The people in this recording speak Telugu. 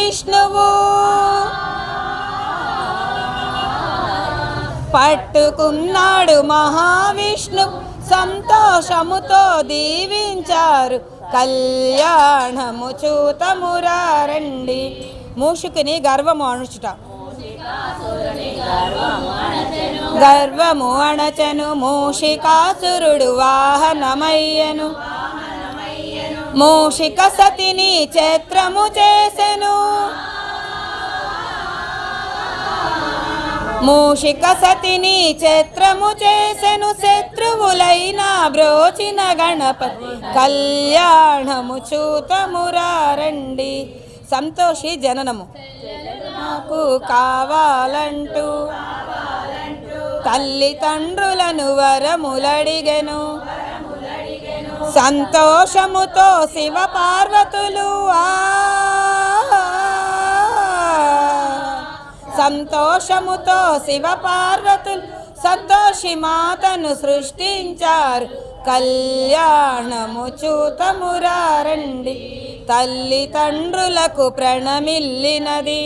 విష్ణువు పట్టుకున్నాడు మహావిష్ణు సంతోషముతో దీవించారు. కళ్యాణము చూతమురారండి. మూషుకుని గర్వము అణుచుట. గర్వము అణచను మూషికాసురుడు వాహనమయ్యను. మూషిక సతిని చిత్రము చేసెను. మూషిక సతిని చిత్రము చేసెను. శత్రువులైన బ్రోచిన గణపతి కళ్యాణము చూతమురారండి. సంతోషి జననము. నాకు కావాలంటూ తల్లిదండ్రులను వరములడిగెను. సంతోషముతో శివ పార్వతులు ఆ! సంతోషముతో శివ పార్వతులు సంతోషి మాతను సృష్టించారు. కళ్యాణము చూతమురారండి తల్లిదండ్రులకు ప్రణమిల్లినది.